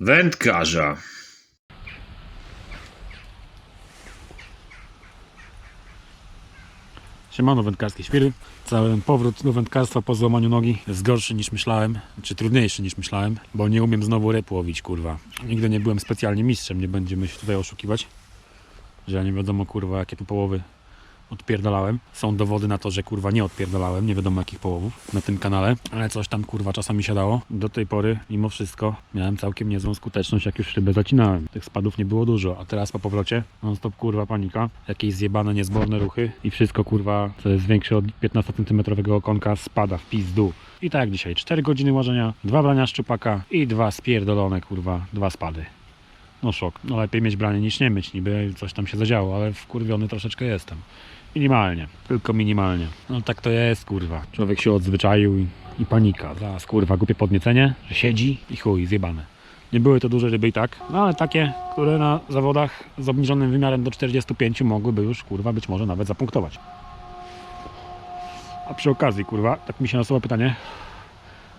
Wędkarza. Siemano wędkarskie świry. Cały ten powrót do wędkarstwa po złamaniu nogi jest gorszy niż myślałem, czy trudniejszy niż myślałem, bo nie umiem znowu ryb łowić, kurwa. Nigdy nie byłem specjalnie mistrzem, nie będziemy się tutaj oszukiwać, że ja nie wiadomo, kurwa, jakie tu połowy odpierdalałem. Są dowody na to, że kurwa nie odpierdalałem, nie wiadomo jakich połowów na tym kanale, ale coś tam kurwa czasami się dało. Do tej pory, mimo wszystko, miałem całkiem niezłą skuteczność, jak już rybę zacinałem. Tych spadów nie było dużo, a teraz po powrocie non stop kurwa panika, jakieś zjebane, niezborne ruchy i wszystko kurwa, co jest większe od 15 cm okonka spada w pizdu. I tak dzisiaj, 4 godziny łożenia, dwa brania szczupaka i dwa spierdolone kurwa, dwa spady. No szok. No lepiej mieć branie niż nie mieć, niby coś tam się zadziało, ale wkurwiony troszeczkę jestem. Minimalnie, tylko minimalnie. No tak to jest, kurwa. Człowiek się odzwyczaił i, i panika. Zaraz, kurwa, głupie podniecenie, że siedzi i chuj, zjebane. Nie były to duże ryby i tak, no ale takie, które na zawodach z obniżonym wymiarem do 45 mogłyby już, kurwa, być może nawet zapunktować. A przy okazji, kurwa, tak mi się nasuwa pytanie,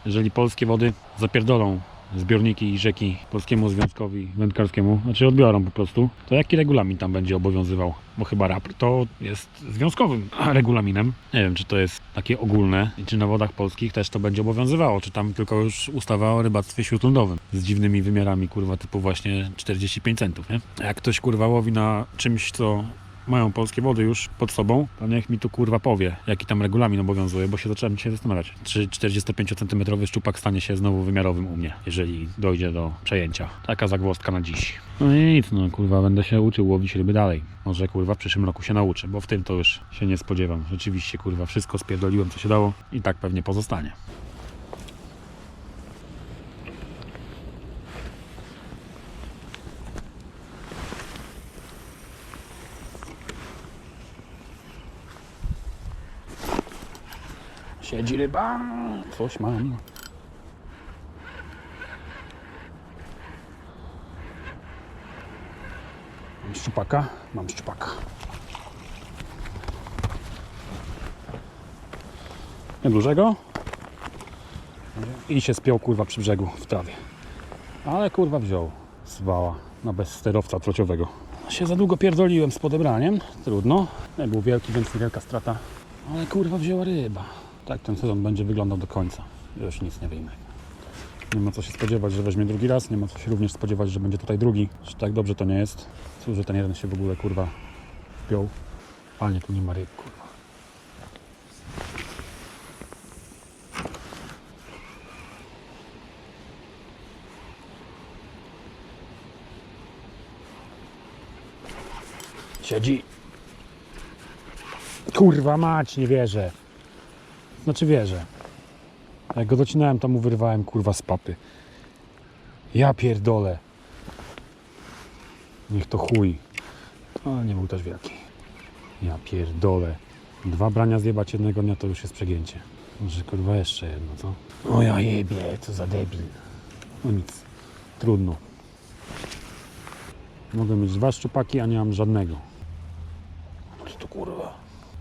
jeżeli polskie wody zapierdolą zbiorniki i rzeki Polskiemu Związkowi Wędkarskiemu, znaczy odbiorą po prostu, to jaki regulamin tam będzie obowiązywał? Bo chyba RAP to jest związkowym regulaminem. Nie wiem, czy to jest takie ogólne i czy na wodach polskich też to będzie obowiązywało, czy tam tylko już ustawa o rybactwie śródlądowym z dziwnymi wymiarami, kurwa, typu właśnie 45 centów, nie? Jak ktoś, kurwa, łowi na czymś, co mają polskie wody już pod sobą, to niech mi tu kurwa powie, jaki tam regulamin obowiązuje, bo się zacząłem dzisiaj zastanawiać, czy 45 cm szczupak stanie się znowu wymiarowym u mnie, jeżeli dojdzie do przejęcia. Taka zagwozdka na dziś. No i nic, no kurwa, będę się uczył łowić ryby dalej. Może kurwa w przyszłym roku się nauczę, bo w tym to już się nie spodziewam. Rzeczywiście kurwa, wszystko spierdoliłem co się dało i tak pewnie pozostanie. Siedzi ryba, coś mam. Mam szczupaka? Mam szczupaka. Niedużego. I się spiął kurwa przy brzegu w trawie. Ale kurwa wziął. Zwała na bez sterowca trociowego. Się za długo pierdoliłem z podebraniem. Trudno. Nie był wielki, więc niewielka strata. Ale kurwa wzięła ryba. Tak ten sezon będzie wyglądał do końca. Już nic nie wyjmę. Nie ma co się spodziewać, że weźmie drugi raz. Nie ma co się również spodziewać, że będzie tutaj drugi. Że tak dobrze to nie jest. Cóż, że ten jeden się w ogóle kurwa wpiął. Panie, tu nie ma ryb, kurwa. Siedzi. Kurwa mać, nie wierzę. Znaczy wierzę. Jak go docinałem, to mu wyrwałem kurwa z papy. Ja pierdolę. Niech to chuj. Ale nie był też wielki. Ja pierdolę. Dwa brania zjebać jednego dnia to już jest przegięcie. Może kurwa jeszcze jedno, co? O ja jebie, co za debil. No nic. Trudno. Mogę mieć dwa szczupaki, a nie mam żadnego. Co to kurwa?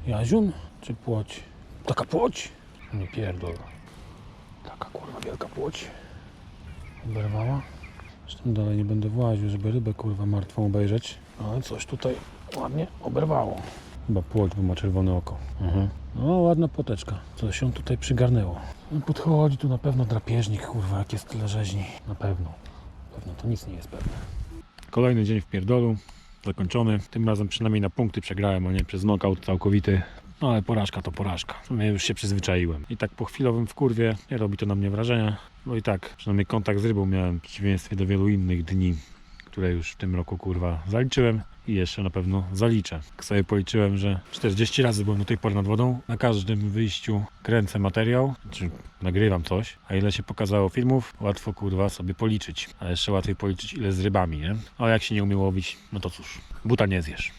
Jaziun czy płoć? Taka płoć? Nie pierdol. Taka kurwa wielka płoć. Oberwała. Zresztą dalej nie będę właził, żeby rybę kurwa martwą obejrzeć. Ale coś tutaj ładnie oberwało. Chyba płoć, bo ma czerwone oko. Mhm. No ładna płoteczka. Coś się tutaj przygarnęło. No, podchodzi tu na pewno drapieżnik, kurwa, jak jest tyle rzeźni. Na pewno. Pewno to nic nie jest pewne. Kolejny dzień w pierdolu. Zakończony. Tym razem przynajmniej na punkty przegrałem, a nie przez knockout całkowity. No ale porażka to porażka. Sumie już się przyzwyczaiłem. I tak po chwilowym wkurwie nie robi to na mnie wrażenia. Bo i tak, przynajmniej kontakt z rybą miałem w przeciwieństwie do wielu innych dni, które już w tym roku kurwa zaliczyłem i jeszcze na pewno zaliczę. Tak sobie policzyłem, że 40 razy byłem do tej pory nad wodą. Na każdym wyjściu kręcę materiał, czy nagrywam coś, a ile się pokazało filmów, łatwo kurwa sobie policzyć. A jeszcze łatwiej policzyć ile z rybami, nie? A jak się nie umie łowić, no to cóż, buta nie zjesz.